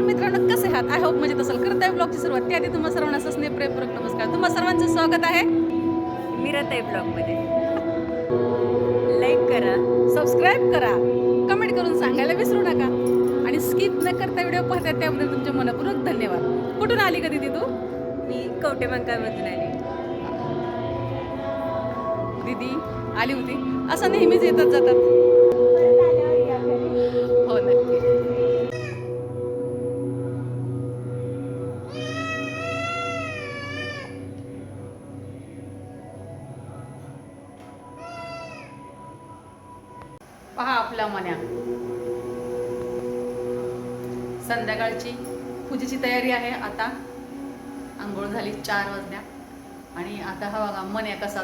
नमस्कार मित्रांनो कसे आहात? आय होप म्हणजे तसं करत आहे ब्लॉगची सुरुवात त्याआधी तुम्हाला सर्वांना असं स्नेहपूर्वक नमस्कार. तुम्हा सर्वांचं स्वागत आहे. मिरत ब्लॉगमध्ये लाईक करा सबस्क्राईब करा. कमेंट करून सांगायला विसरू नका. आणि स्किप न करता व्हिडिओ पाहता त्याबद्दल तुमचे मनपूर्वक धन्यवाद. कुठून आली कधी ती तू? मी कवटे मंकाळमधून आली. दीदी आली होती. असं नेहमीच येतात जातात. पहा आपला मन्या. संध्याकाळची पूजेची तयारी आहे आता. आंघोळ झाली चार वाजल्या. आणि आता हा बघा मन्या कसा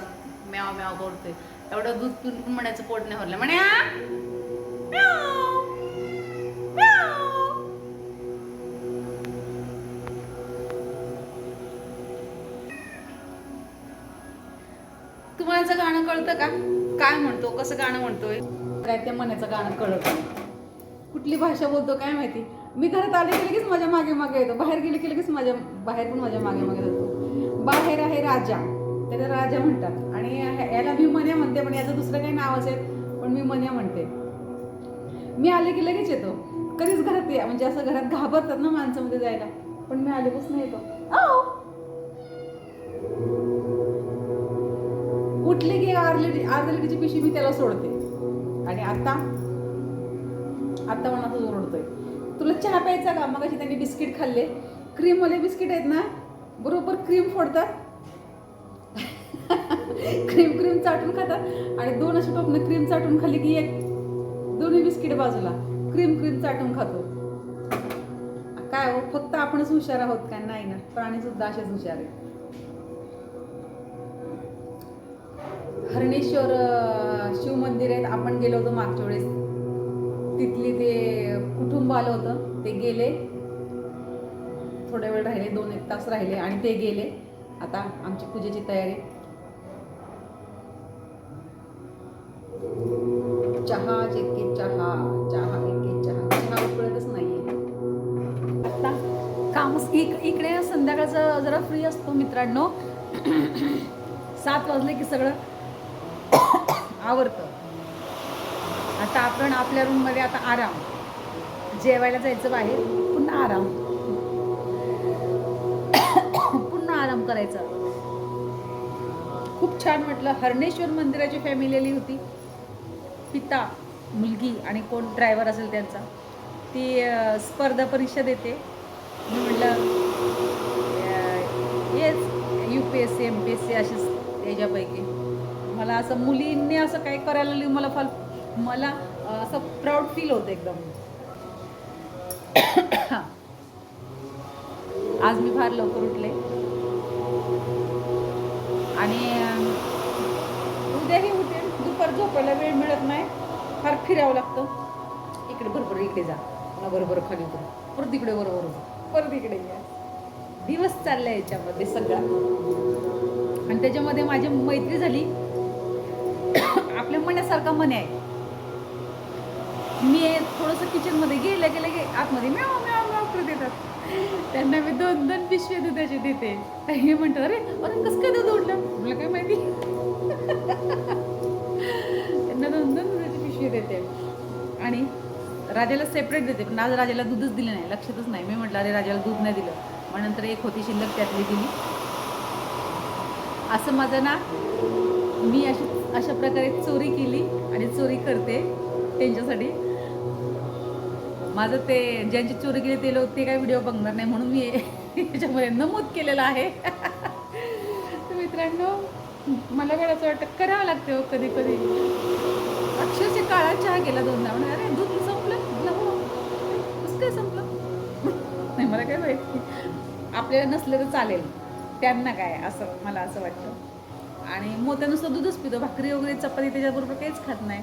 म्याव म्याव करतोय. एवढं दूध पिऊन पण म्हणायचं पोट नाही भरलं. म्हण्या तुम्हाला गाणं कळतं का? काय म्हणतो? कसं गाणं म्हणतोय? काय त्या मनाचं गाणं कळत कुठली भाषा बोलतो काय माहिती? मी घरात आले की लगेच माझ्या मागे मागे येतो. बाहेर गेले की लगेच माझ्या बाहेर पण माझ्या मागे मागे जातो. बाहेर आहे राजा. त्याला राजा म्हणतात. आणि याला मी मन्या म्हणते पण याचं दुसरं काही नाव असेल पण मी मन्या म्हणते. मी आले की लगेच येतो. कधीच घरात ये- म्हणजे असं घरात घाबरतात ना माणसं मध्ये जायला. पण मी आलेपासून येतो. कुठली उठले की अर्ध्या लिटी पिशी पिशवी मी त्याला सोडते. आणि आता आता मला असं ओरडतोय. तुला चहा प्यायचा का? मग त्यांनी बिस्किट खाल्ले. क्रीम वाले बिस्किट आहेत ना बरोबर क्रीम फोडतात. क्रीम क्रीम चाटून खातात. आणि दोन अशी टोपनं क्रीम चाटून खाल्ली की एक दोन्ही बिस्किट बाजूला. क्रीम क्रीम चाटून खातो. काय हो फक्त आपणच हुशार आहोत काय? नाही ना. प्राणी सुद्धा असेच हुशार आहे हरणेश्वर शिव गेलो होतो मागच्या वेळेस. तिथली ते कुटुंब आलं होतं. ते गेले. थोड्या वेळ राहिले दोन एक तास राहिले आणि ते गेले. आता आमची पूजेची तयारी. चहा एके चहा चहा एके चहा. चहा उकळतच नाहीये. आता काम इक इकडे संध्याकाळचं जरा फ्री असतो मित्रांनो. सात वाजले की सगळं. आवरतं. आता आपण आपल्या रूममध्ये आता आराम. जेवायला जायचं बाहेर पुन्हा आराम. पुन्हा आराम करायचा. खूप छान म्हटलं हरणेश्वर मंदिराची फॅमिली आली होती. पिता मुलगी आणि कोण ड्रायव्हर असेल त्यांचा. ती स्पर्धा परीक्षा देते. मी म्हटलं अं, हेच U P S C M P S C अशीच त्याच्यापैकी. मला असं मुलींनी असं काय करायला मला फार मला असं प्राऊड फील होतं एकदम. आज मी फार लवकर उठले. आणि उद्याही उठे दुपार झोपायला वेळ मिळत नाही. फार फिरावं लागतं. इकडे बरोबर इकडे जा. पुन्हा बरोबर खाली उतर. परत इकडे बरोबर परत इकडे या. दिवस चालला याच्यामध्ये सगळा. आणि त्याच्यामध्ये माझी मैत्री झाली. आपल्या मनासारखा मन आहे. मी थोडंसं किचनमध्ये गेलं गेलं गे आतमध्ये म्याव म्याव म्याव करत येतात त्यांना मी दोन दोन पिशव्या दुधाचे देते. हे म्हणतात अरे अरे कसं काय दूध उठलं मला काय माहिती? त्यांना दोन दोन दुधाची पिशवी देते. आणि राजाला सेपरेट देते पण आज राजाला दूधच दिलं नाही लक्षातच नाही. मी म्हटलं अरे राजाला दूध नाही दिलं. मग नंतर एक होती शिल्लक त्यातली दिली असं माझं ना मी अशी अशा प्रकारे चोरी केली आणि चोरी करते. त्यांच्यासाठी. माझं ते ज्यांची चोरी केली ते लोक ते काय व्हिडिओ बघणार नाही म्हणून मी याच्यामध्ये नमूद केलेलं आहे. मित्रांनो मला काय असं वाटतं करावं लागते हो कधी कधी अक्षरशः काळा चहा गेला दोनदा. म्हणजे अरे दूध संपलं? हो. कसं काय संपलं? नाही मला काय माहिती आपल्याला नसलं तर चालेल. त्यांना काय असं मला असं वाटतं. आणि मोत्या नुसतं दूधच पितो. भाकरी वगैरे चपाती त्याच्याबरोबर काहीच खात नाही.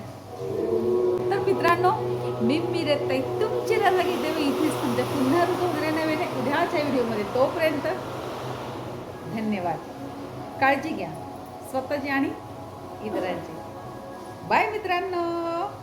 तर मित्रांनो मी मी ताई तुमची रजा घेते मी इथेच तुमच्या पुन्हा ऋतू वगैरे नवीन उद्याच्या व्हिडिओमध्ये तोपर्यंत धन्यवाद. काळजी घ्या. स्वतःची आणि इतरांची. बाय मित्रांनो!